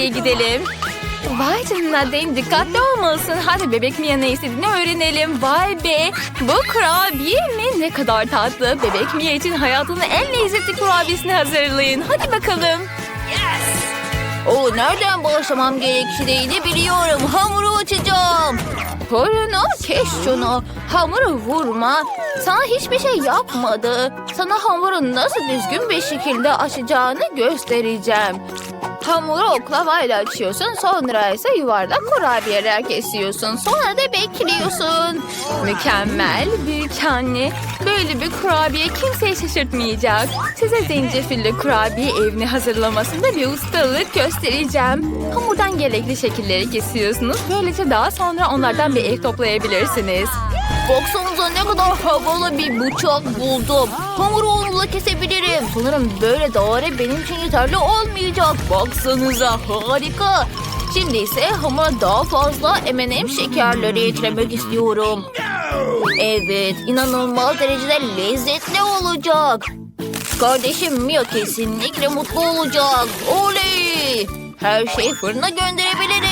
kafeye gidelim. Vay canına Den dikkatli olmalısın. Hadi bebek Mia ne istediğini öğrenelim. Vay be bu kurabiye mi? Ne kadar tatlı. Bebek Mia için hayatının en lezzetli kurabiyesini hazırlayın. Hadi bakalım. O nereden başlamam gerektiğini biliyorum. Hamuru açacağım. Torunu kes şunu. Hamuru vurma. Sana hiçbir şey yapmadı. Sana hamuru nasıl düzgün bir şekilde açacağını göstereceğim. Hamuru oklavayla açıyorsun. Sonra ise yuvarlak kurabiyeler kesiyorsun. Sonra da bekliyorsun. Mükemmel büyük anne. Böyle bir kurabiye kimseyi şaşırtmayacak. Size zencefilli kurabiye evini hazırlamasında bir ustalık göstereceğim. Hamurdan gerekli şekilleri kesiyorsunuz. Böylece daha sonra onlardan bir ev toplayabilirsiniz. Baksanıza ne kadar havalı bir bıçak buldum. Hamuru onunla kesebilirim. Sanırım böyle daire benim için yeterli olmayacak. Baksanıza harika. Şimdi ise hamura daha fazla M&M şekerleri eklemek istiyorum. Evet, inanılmaz derecede lezzetli olacak. Kardeşim Mia kesinlikle mutlu olacak. Oley! Her şeyi fırına gönderebiliriz.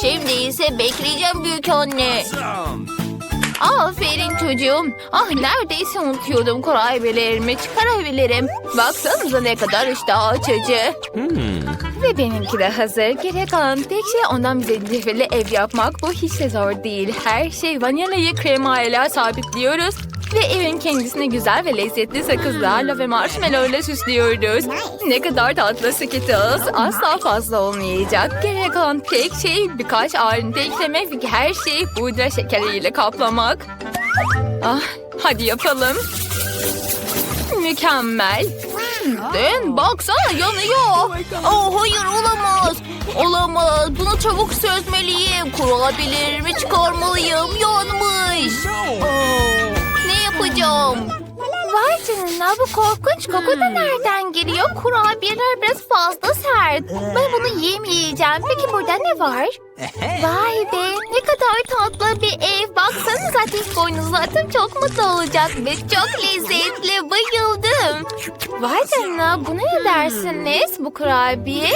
Şimdi ise bekleyeceğim büyük anne. Aferin çocuğum. Ah neredeyse unutuyordum kurabiyelerimi çıkarabilirim. Baksanıza ne kadar iştah açıcı. Ve benimki de hazır. Gerek kalan tek şey ondan bize zencefilli ev yapmak. Bu hiç de zor değil. Her şey vanilyayı kremayla sabitliyoruz. Ve evin kendisini güzel ve lezzetli sakızlarla ve marshmallow ile süslüyoruz. Ne kadar tatlı Skittles. Asla fazla olmayacak. Gerek kalan tek şey birkaç ayrıntı eklemek ve her şeyi pudra şekeriyle kaplamak. Ah, hadi yapalım. Mükemmel. Den baksana yanıyor. Oh hayır olamaz. Olamaz. Bunu çabuk çözmeliyim. Kurabiyelerimi çıkarmalıyım. Yanmış. Oh, yapacağım? Vay canına bu korkunç koku da nereden geliyor? Kurabiyeler biraz fazla sert. Ben bunu yemeyeceğim. Peki burada ne var? Vay be ne kadar tatlı bir ev. Baksanıza diz boynu zaten çok mutlu olacak ve çok lezzetli. Bayıldım. Vay canına buna ne dersiniz bu kurabiye?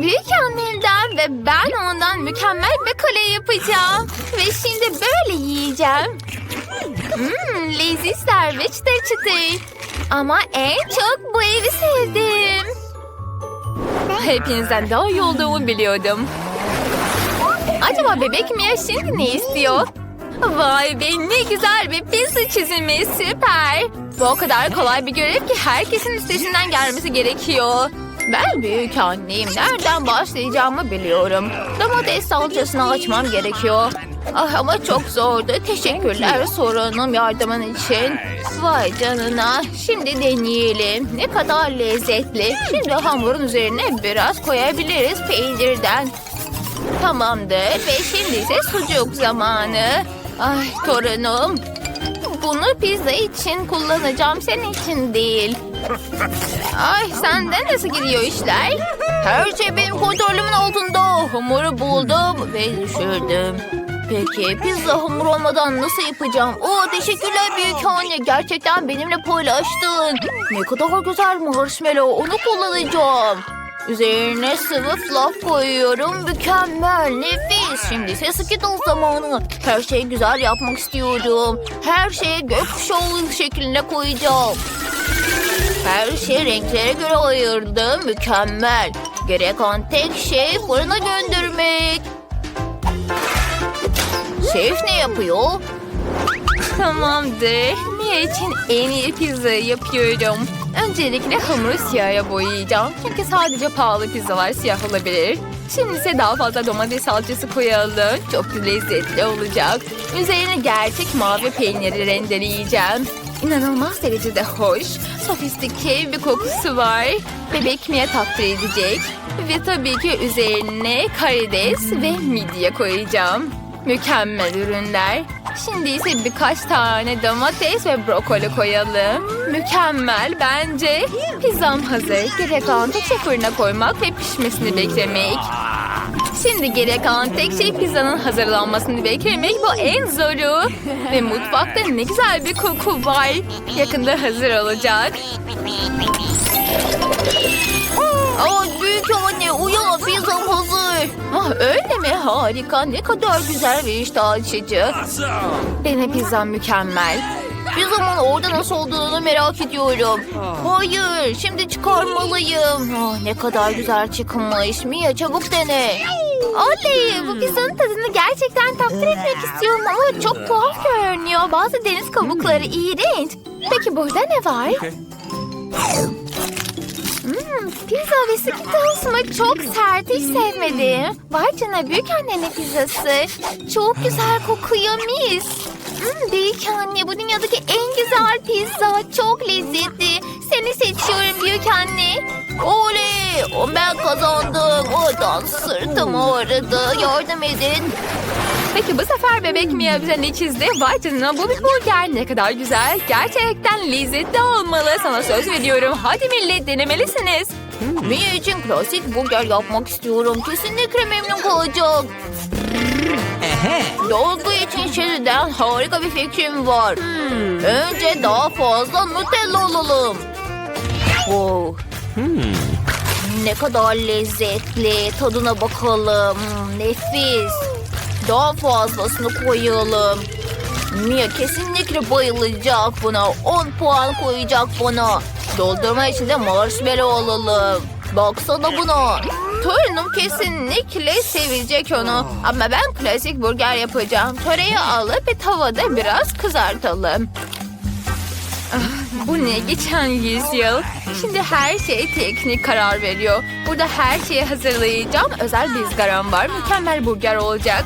Büyük annemden ve ben ondan mükemmel bir kale yapacağım. Ve şimdi böyle yiyeceğim. Mmm lezzetler ve çıtır çıtır. Ama en çok bu evi sevdim. Hepinizden daha iyi olduğumu biliyordum. Acaba bebek Mia şimdi ne istiyor? Vay be ne güzel bir pizza çizimi süper. Bu o kadar kolay bir görev ki herkesin üstesinden gelmesi gerekiyor. Ben büyük anneyim. Nereden başlayacağımı biliyorum. Domates salçasını açmam gerekiyor. Ah ama çok zordu. Teşekkürler sorunum yardımın için. Vay canına. Şimdi deneyelim. Ne kadar lezzetli. Şimdi hamurun üzerine biraz koyabiliriz peynirden. Tamamdır ve şimdi ise sucuk zamanı. Ay torunum. Bunu pizza için kullanacağım senin için değil. Ay senden nasıl gidiyor işler? Her şey benim kontrolümün altında. Hamuru buldum ve düşürdüm. Peki pizza hamur olmadan nasıl yapacağım? Oo teşekkürler büyük anne. Gerçekten benimle paylaştın. Ne kadar güzel marshmallow. Onu kullanacağım. Üzerine sıvı fluff koyuyorum. Mükemmel, nefis. Şimdi ise Skittles zamanı. Her şeyi güzel yapmak istiyorum. Her şeyi gökkuşağı şeklinde koyacağım. Her şeyi renklere göre ayırdım. Mükemmel. Gerek olan tek şey fırına göndermek. Şef ne yapıyor? Tamamdır. Mia için en iyi pizza yapıyorum. Öncelikle hamuru siyaha boyayacağım. Çünkü sadece pahalı pizzalar siyah olabilir. Şimdi ise daha fazla domates salçası koyalım. Çok lezzetli olacak. Üzerine gerçek mavi peyniri rendeleyeceğim. İnanılmaz derecede hoş, sofistike bir kokusu var. Bebek Mia takdir edecek. Ve tabii ki üzerine karides ve midye koyacağım. Mükemmel ürünler. Şimdi ise birkaç tane domates ve brokoli koyalım. Mükemmel bence. Pizzam hazır. Gerek kalan tek şey fırına koymak ve pişmesini beklemek. Şimdi gerek kalan tek şey pizzanın hazırlanmasını beklemek. Bu en zoru. Ve mutfakta ne güzel bir koku var. Yakında hazır olacak. Aa, büyük anne uyan pizzam hazır. Ah, öyle mi? Harika. Ne kadar güzel ve iştah açıcı. Dene pizzam mükemmel. Pizzamın orada nasıl olduğunu merak ediyorum. Hayır, şimdi çıkarmalıyım. Ah, ne kadar güzel çıkmış. Mia çabuk dene. Oley! Bu pizzanın tadını gerçekten takdir etmek istiyorum ama çok tuhaf görünüyor. Bazı deniz kabukları iğrenç. Peki burada ne var? Hmm, pizza ve Skittles mı? Çok sert, hiç sevmedim. Vay canına büyük annenin pizzası. Çok güzel kokuyor mis. Hmm, büyük anne bu dünyadaki en güzel pizza. Çok lezzetli. Seni seçiyorum büyük anne. Oley! Ben kazandım. Oradan sırtım ağrıdı. Yardım edin. Peki bu sefer bebek Mia bize ne çizdi? Vay canına bu bir burger ne kadar güzel. Gerçekten lezzetli olmalı. Sana söz veriyorum. Hadi millet denemelisiniz. Mia için klasik burger yapmak istiyorum. Kesinlikle memnun kalacak. Dolgu için şimdiden harika bir fikrim var. Önce daha fazla Nutella alalım. Wow. Ne kadar lezzetli. Tadına bakalım. Hmm, Nefis. Daha fazlasını koyalım. Mia kesinlikle bayılacak buna. 10 puan koyacak buna. Doldurma için de marshmallow alalım. Baksana buna. Torunum kesinlikle sevecek onu. Ama ben klasik burger yapacağım. Töreyi alıp bir tavada biraz kızartalım. Bu ne geçen yüzyıl. Şimdi her şey teknik karar veriyor. Burada her şeyi hazırlayacağım. Özel bir ızgaram var. Mükemmel burger olacak.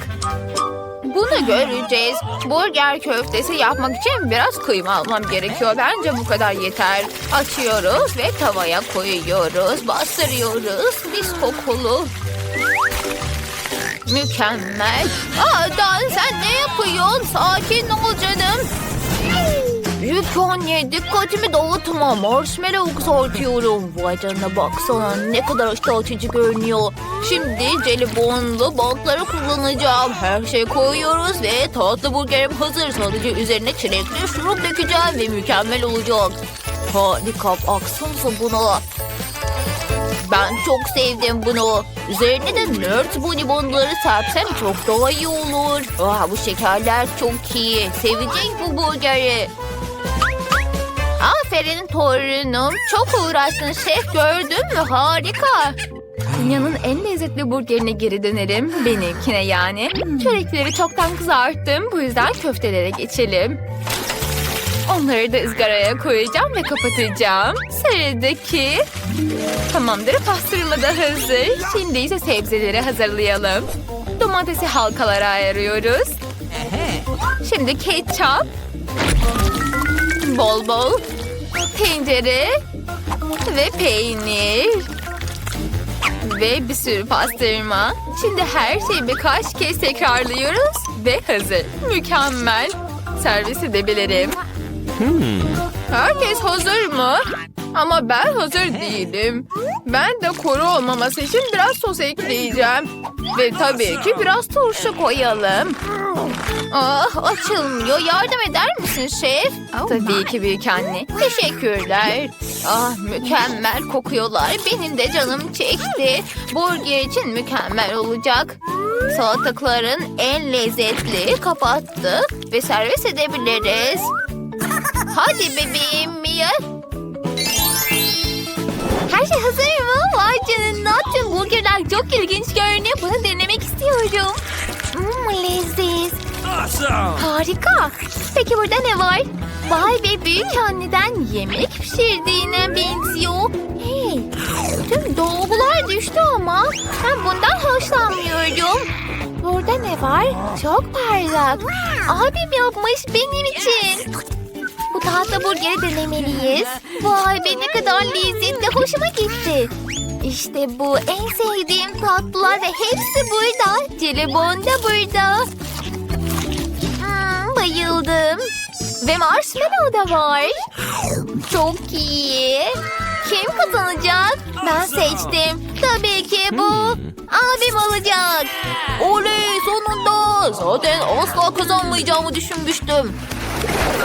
Bunu göreceğiz. Burger köftesi yapmak için biraz kıyma almam gerekiyor. Bence bu kadar yeter. Açıyoruz ve tavaya koyuyoruz. Bastırıyoruz. Mis kokulu. Mükemmel. Aa, sen ne yapıyorsun? Sakin ol canım. Büyük anne dikkatimi dağıtma. Marshmallow kızartıyorum. Vay canına baksana ne kadar iştah açıcı görünüyor. Şimdi jelibonlu bantları kullanacağım. Her şey koyuyoruz ve tatlı burgerim hazır. Sadece üzerine çilekli şurup dökeceğim ve mükemmel olacak. Harika baksanıza buna. Ben çok sevdim bunu. Üzerine de nerd bonibonları serpsem çok daha iyi olur. Ah, bu şekerler çok iyi. Sevecek bu burgeri. Aferin torunum. Çok uğraştın şef gördün mü? Harika. Dünyanın en lezzetli burgerine geri dönerim. Benimkine yani. Çörekleri çoktan kızarttım. Bu yüzden köftelere geçelim. Onları da ızgaraya koyacağım ve kapatacağım. Sıradaki... Tamamdır pastırma da hazır. Şimdi ise sebzeleri hazırlayalım. Domatesi halkalara ayırıyoruz. Şimdi ketçap. Bol bol. Tencere. Ve peynir. Ve bir sürü pastırma. Şimdi her şeyi birkaç kez tekrarlıyoruz. Ve hazır. Mükemmel. Servis edebilirim. Herkes hazır mı? Ama ben hazır değilim. Ben de kuru olmaması için biraz sos ekleyeceğim. Ve tabii ki biraz turşu koyalım. Ah açılmıyor. Yardım eder misin şef? Tabii ki büyük anne. Teşekkürler. Ah mükemmel kokuyorlar. Benim de canım çekti. Burger için mükemmel olacak. Salatalıkların en lezzetli kapattık ve servis edebiliriz. Hadi bebeğim Mia. Her şey hazır mı? Vay canına tüm burgerler çok ilginç görünüyor. Bunu denemek istiyorum. Mmm leziz. Harika. Peki burada ne var? Vay be büyük anneden yemek pişirdiğine benziyor. Hey, tüm dolgular düştü ama ben bundan hoşlanmıyorum. Burada ne var? Çok parlak. Abim yapmış benim için. Bu tatlı burgeri denemeliyiz. Vay be ne kadar lezzetli. Hoşuma gitti. İşte bu en sevdiğim tatlılar ve hepsi burada. Jelibon da burada. Bayıldım. Ve marshmallow da var. Çok iyi. Kim kazanacak? Ben seçtim. Tabii ki bu. Abim alacak. Oley sonunda. Zaten asla kazanmayacağımı düşünmüştüm.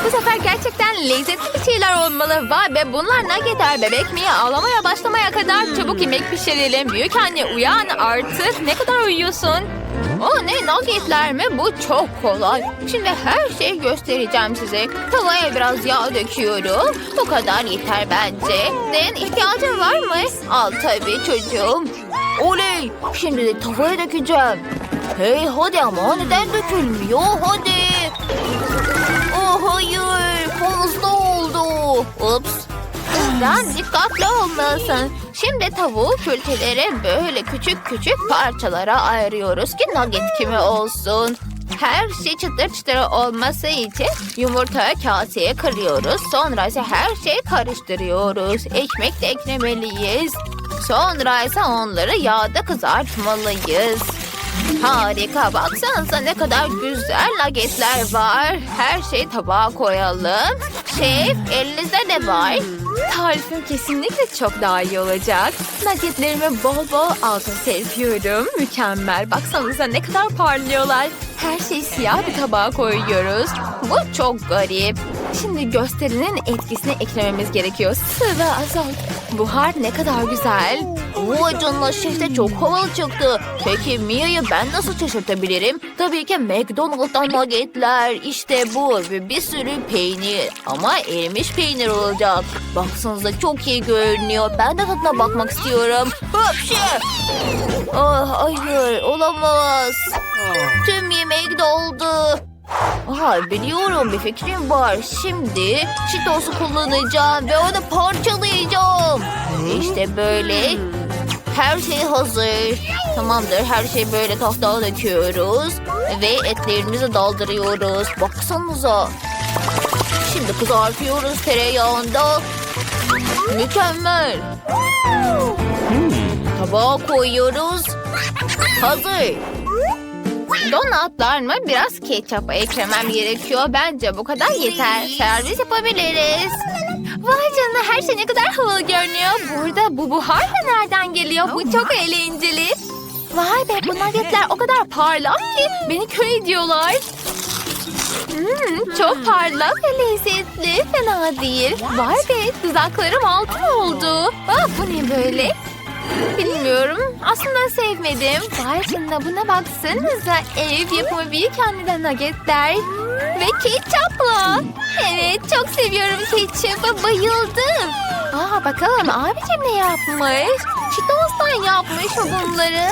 Bu sefer gerçekten lezzetli bir şeyler olmalı. Vay be bunlar nuggetler bebek mi? Ağlamaya başlamaya kadar çabuk yemek pişirelim. Büyük anne uyan artık. Ne kadar uyuyorsun? O ne nuggetler mi? Bu çok kolay. Şimdi her şeyi göstereceğim size. Tavaya biraz yağ döküyorum. Bu kadar yeter bence. Den ihtiyacın var mı? Al tabii çocuğum. Oley! Şimdi de tavaya dökeceğim. Hey hadi ama neden dökülmüyor? Hadi. Oh hayır. Fazla oldu. Ups. Sen dikkatli olmalısın. Şimdi tavuğu külçelere böyle küçük küçük parçalara ayırıyoruz ki nugget kimi olsun. Her şey çıtır çıtır olması için yumurtayı kaseye kırıyoruz. Sonra ise her şeyi karıştırıyoruz. Ekmek de eklemeliyiz. Sonra ise onları yağda kızartmalıyız. Harika baksanıza ne kadar güzel nuggetler var. Her şeyi tabağa koyalım. Şef elinizde ne var? Tarifim kesinlikle çok daha iyi olacak. Nuggetlerimi bol bol altın serpiyorum. Mükemmel. Baksanıza ne kadar parlıyorlar. Her şeyi siyah bir tabağa koyuyoruz. Bu çok garip. Şimdi gösterinin etkisini eklememiz gerekiyor. Sıvı azalt. Buhar ne kadar güzel. Vay canına şef de çok havalı çıktı. Peki Mia'yı ben nasıl şaşırtabilirim? Tabii ki McDonald's'tan nuggetler. İşte bu ve bir sürü peynir. Ama erimiş peynir olacak. Baksanıza çok iyi görünüyor. Ben de tadına bakmak istiyorum. Hapşi! Ah hayır olamaz. Tüm yemek doldu. Aha biliyorum bir fikrim var. Şimdi Cheetos'u kullanacağım ve onu parçalayacağım. İşte böyle. Her şey hazır. Tamamdır her şeyi böyle tahtaya döküyoruz. Ve etlerimizi daldırıyoruz. Baksanıza. Şimdi kızartıyoruz tereyağında. Mükemmel. Tabağa koyuyoruz. Hazır. Donatlar mı? Biraz ketçap eklemem gerekiyor. Bence bu kadar yeter. Servis yapabiliriz. Vay canına her şey ne kadar havalı görünüyor. Burada bu buhar da nereden geliyor? Bu çok eğlenceli. Vay be bu nuggetler o kadar parlak ki beni kör ediyorlar. Hmm, çok parlak ve lezzetli. Fena değil. Vay be dudaklarım altın oldu. Ah, bu ne böyle? Bilmiyorum. Aslında sevmedim. Vay canına buna baksanıza. Ev yapımı büyük anneden nuggetler. Ve ketçapla. Evet çok seviyorum ketçapı. Bayıldım. Aa bakalım abicim ne yapmış? Cheetos'tan yapmış o bunları.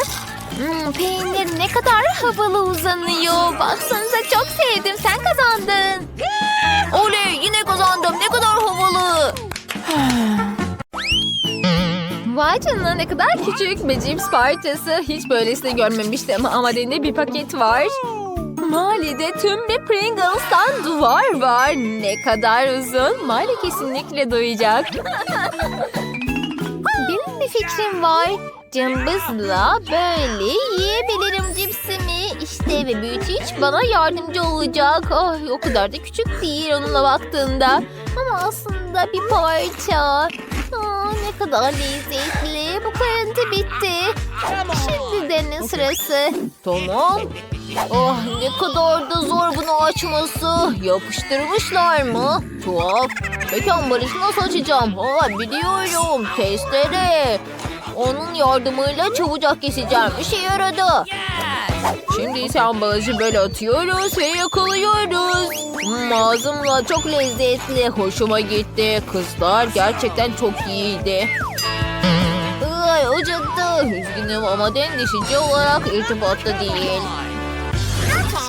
Hmm, peynir ne kadar havalı uzanıyor. Baksanıza çok sevdim. Sen kazandın. Oley yine kazandım. Ne kadar havalı. Vay canına ne kadar küçük bir cips parçası. Hiç böylesini görmemiştim ama elinde bir paket var. Mali'de tüm bir Pringles'tan duvar var. Ne kadar uzun. Mali kesinlikle duyacak. Benim bir fikrim var. Cımbızla böyle yiyebilirim cipsimi. İşte ve büyüteç bana yardımcı olacak. Ay, o kadar da küçük değil onunla baktığında. Ama aslında bir parça. Ne kadar lezzetli. Bu kırıntı bitti. Şimdi denin sırası. Tamam. Oh ne kadar da zor bunu açması. Yapıştırmışlar mı? Tuhaf. Mekan barışı nasıl açacağım? Ha biliyorum. Testere. Onun yardımıyla çabucak keseceğim. İşe yaradı. Şimdi ise ambalajı böyle atıyoruz ve yakalıyoruz. Ağzımla çok lezzetli. Hoşuma gitti. Kızlar gerçekten çok iyiydi. Ay acıttı. Üzgünüm ama dendişici olarak irtibatta değil.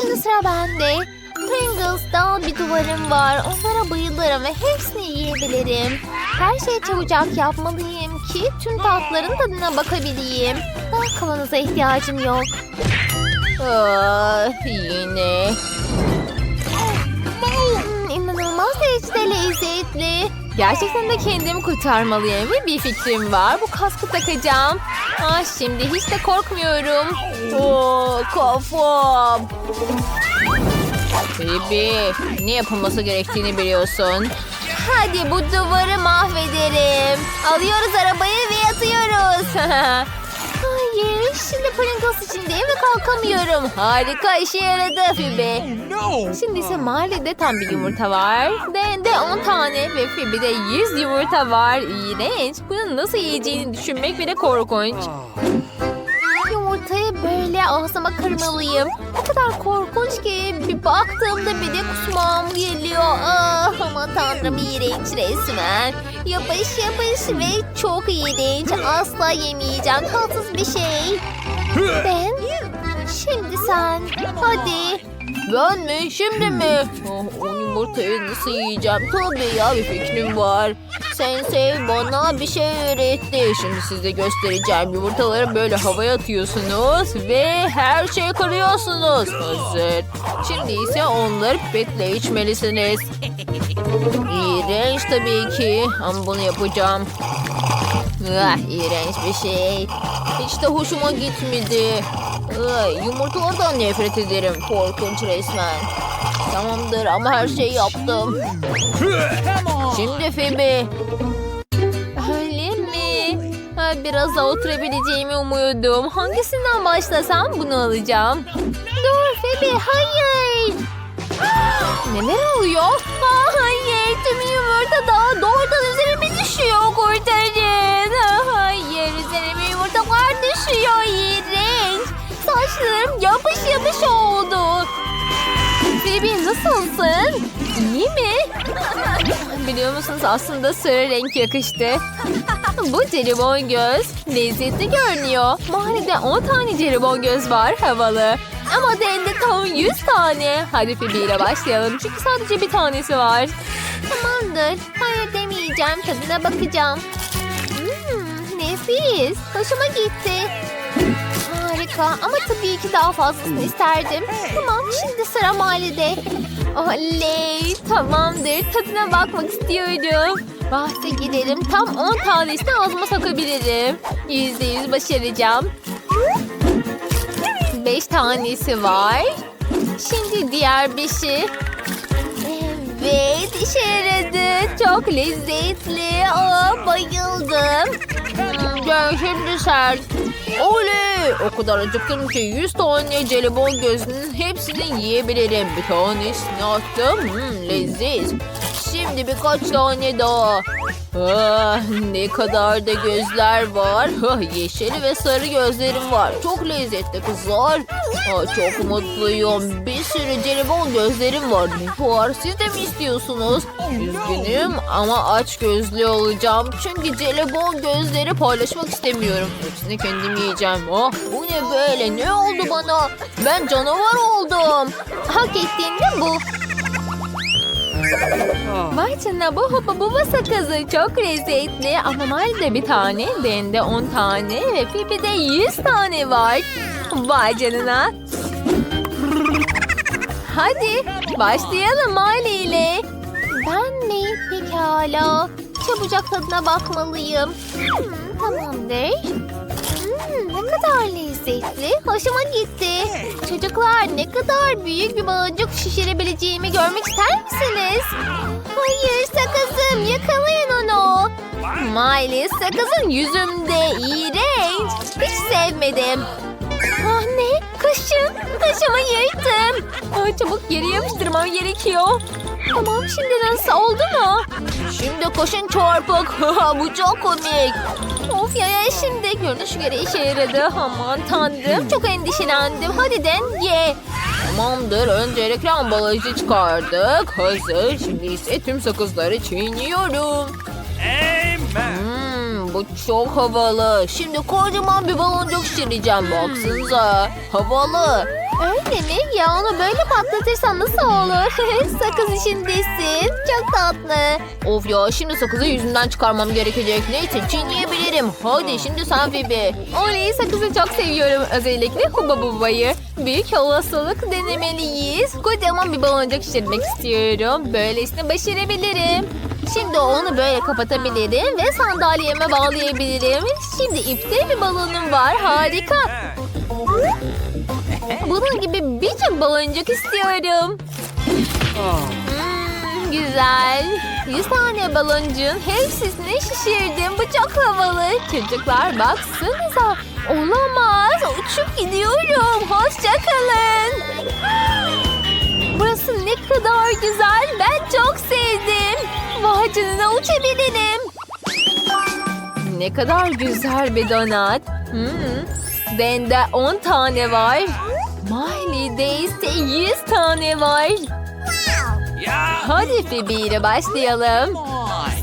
Şimdi sıra bende. Pringles'tan bir duvarım var. Onlara bayılırım ve hepsini yiyebilirim. Her şeyi çabucak yapmalıyım ki tüm tatların tadına bakabileyim. Ah, kavanoza ihtiyacım yok. Ah, yine. Hmm, inanılmaz derecede lezzetli. Gerçekten de kendimi kurtarmalıyım ve bir fikrim var. Bu kaskı takacağım. Ah, şimdi hiç de korkmuyorum. Oh, kafam. Bibi, ne yapılması gerektiğini biliyorsun. Hadi bu duvarı mahvederim. Alıyoruz arabayı ve atıyoruz. Ay Hayır, şimdi Pringles içindeyim ve kalkamıyorum. Harika, işe yaradı Phoebe. No! Şimdi ise mahallede tam bir yumurta var. Dende 10 tane ve Phoebe'de 100 yumurta var. İğrenç. Bunu nasıl yiyeceğini düşünmek bile korkunç. Yumurtayı böyle ağzıma kırmalıyım. O kadar korkunç ki bir baktığımda bile kusmağım geliyor. Ah, aman tanrım iğrenç resmen. Yapış yapış ve çok iğrenç. Asla yemeyeceğim. Tatsız bir şey. Ben? Şimdi sen. Hadi. Ben mi? Şimdi mi? Oh, o yumurtayı nasıl yiyeceğim? Tabii ya bir fikrim var. Sensei bana bir şey öğretti. Şimdi size göstereceğim. Yumurtaları böyle havaya atıyorsunuz ve her şeyi kırıyorsunuz. Hazır. Şimdi ise onları pipetle içmelisiniz. İğrenç tabii ki ama bunu yapacağım. Ah, iğrenç bir şey. Hiç de hoşuma gitmedi. Ay, yumurtalardan nefret ederim. Korkunç resmen. Tamamdır ama her şeyi yaptım. Şimdi Phoebe. Öyle mi? Biraz daha oturabileceğimi umuyordum. Hangisinden başlasam bunu alacağım. Dur Phoebe hayır. Neler oluyor? Hayır tüm yumurta daha doğrudan üzerime düşüyor kurtarın. Hayır üzerime yumurtalar düşüyor iğrenç. Saçlarım yapış yapış oldu. Phoebe nasılsın? İyi mi? Biliyor musunuz aslında sarı renk yakıştı. Bu jelibon göz. Lezzetli görünüyor. Mahallede 10 tane jelibon göz var havalı. Ama dende tam 100 tane. Hadi Phoebe ile başlayalım çünkü sadece bir tanesi var. Tamamdır. Hayır demeyeceğim. Tadına bakacağım. Hmm, nefis. Hoşuma gitti. Harika ama tabii ki daha fazlasını isterdim. Tamam şimdi sıra mahallede. Oley tamamdır tadına bakmak istiyorum. Bahse gidelim tam 10 tanesini ağzıma sokabilirim. Yüzde yüz başaracağım. 5 tanesi var. Şimdi diğer beşi. Evet işe yaradı. Çok lezzetli. Aa, bayıldım. Hmm, Gel şimdi sen. Oley! O kadar acıktım ki 100 tane jelibon gözünün hepsini yiyebilirim. Bir tanesini attım. Hmm, leziz. Şimdi birkaç tane daha. Ah, ne kadar da gözler var. Ah, yeşil ve sarı gözlerim var. Çok lezzetli kızlar. Ah, çok mutluyum. Bir sürü jelibon gözlerim var. Ne var? Siz de mi istiyorsunuz? Üzgünüm ama aç gözlü olacağım. Çünkü jelibon gözleri paylaşmak istemiyorum. Hepsini kendim yiyeceğim. Ah, bu ne böyle? Ne oldu bana? Ben canavar oldum. Hak ettiğinde bu. Vay canına bu hoppa buba sakızı çok lezzetli ama mahallede bir tane, dende 10 tane ve Phoebe'de 100 tane var. Vay canına. Hadi başlayalım mahalle ile. Ben mi? Pekala. Çabucak tadına bakmalıyım. Hmm, tamamdır. Hmm, ne kadar lezzetli. Hoşuma gitti. Çocuklar ne kadar büyük bir baloncuk şişirebileceğimi görmek ister misiniz? Hayır sakızım yakalayın onu. Miley sakızın yüzümde iğrenç. Hiç sevmedim. Ah ne? Kaşım. Kaşımı yırttım. Ay, çabuk geri yapıştırmam gerekiyor. Tamam şimdi nasıl oldu mu? Şimdi kaşın çarpık. Bu çok komik. Ya şimdi görünüş göre işe yaradı. Aman tanrım çok endişelendim. Hadi den ye. Tamamdır. Öncelikle ambalajı çıkardık. Hazır. Şimdi ise tüm sakızları çiğniyorum. Amen! Hmm, bu çok havalı. Şimdi kocaman bir baloncuk şişireceğim. Baksanıza. Havalı. Öyle mi? Patlatırsan nasıl olur? Sakız işindesin. Çok tatlı. Of ya şimdi sakızı yüzünden çıkarmam gerekecek. Neyse çiğneyebilirim. Hadi şimdi sen Phoebe. Oley sakızı çok seviyorum. Özellikle Huba Buba'yı. Büyük olasılık denemeliyiz. Kocaman bir baloncuk şişirmek istiyorum. Böylesine başarabilirim. Şimdi onu böyle kapatabilirim ve sandalyeme bağlayabilirim. Şimdi ipte bir balonum var. Harika. Bunun gibi birçok baloncuk istiyorum. Hmm, güzel. 100 tane baloncuğun hepsini şişirdim. Bu çok havalı. Çocuklar baksanıza. Olamaz. uçup gidiyorum. Hoşçakalın. Burası ne kadar güzel. Ben çok sevdim. Vay canına uçabilirim. Ne kadar güzel bir donat. Hmm. Bende 10 tane var. Miley'de ise 100 tane var. Hadi Phoebe ile başlayalım.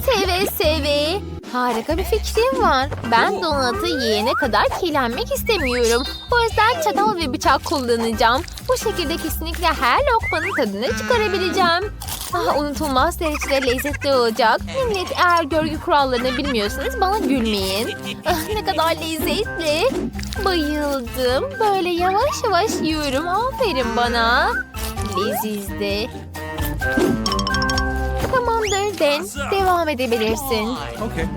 Seve seve. Harika bir fikrim var. Ben donatı yiyene kadar kirlenmek istemiyorum. O yüzden çatal ve bıçak kullanacağım. Bu şekilde kesinlikle her lokmanın tadını çıkarabileceğim. Ah, unutulmaz derecede lezzetli olacak. Millet eğer görgü kurallarını bilmiyorsanız bana gülmeyin. Ah, ne kadar lezzetli. Bayıldım. Böyle yavaş yavaş yiyorum. Aferin bana. Lezizdi. Tamamdır Den. Devam edebilirsin.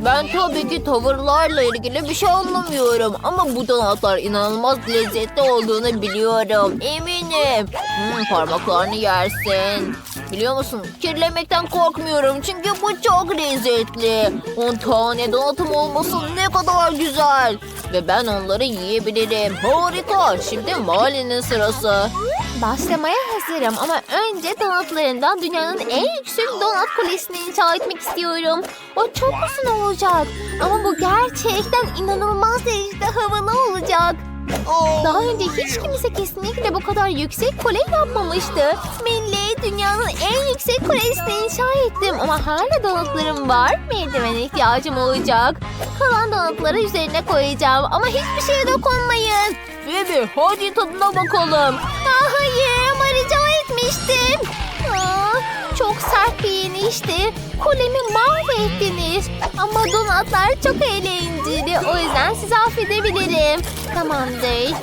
Ben tabii ki tavırlarla ilgili bir şey anlamıyorum. Ama bu donatlar inanılmaz lezzetli olduğunu biliyorum. Eminim. Hmm, parmaklarını yersin. Biliyor musun? Kirlemekten korkmuyorum çünkü bu çok lezzetli. 10 tane donatım olması ne kadar güzel. Ve ben onları yiyebilirim. Harika. Şimdi Mali'nin sırası. Başlamaya hazırım ama önce donatlarından dünyanın en yüksek donat kulesini inşa etmek istiyorum. O çok uzun olacak ama bu gerçekten inanılmaz derecede havalı olacak. Daha önce hiç kimse kesinlikle bu kadar yüksek kule yapmamıştı. Millet dünyanın en yüksek kulesini inşa ettim ama hala donatlarım var. Merdivene ihtiyacım olacak. Kalan donatları üzerine koyacağım ama hiçbir şeye dokunmayın. Phoebe hadi tadına bakalım. Aa, hayır ama rica etmiştim. Aa, çok sert bir yenişti. Kulemi mahvettiniz. Ama donatlar çok eğlenceli. O yüzden sizi affedebilirim. Tamamdır.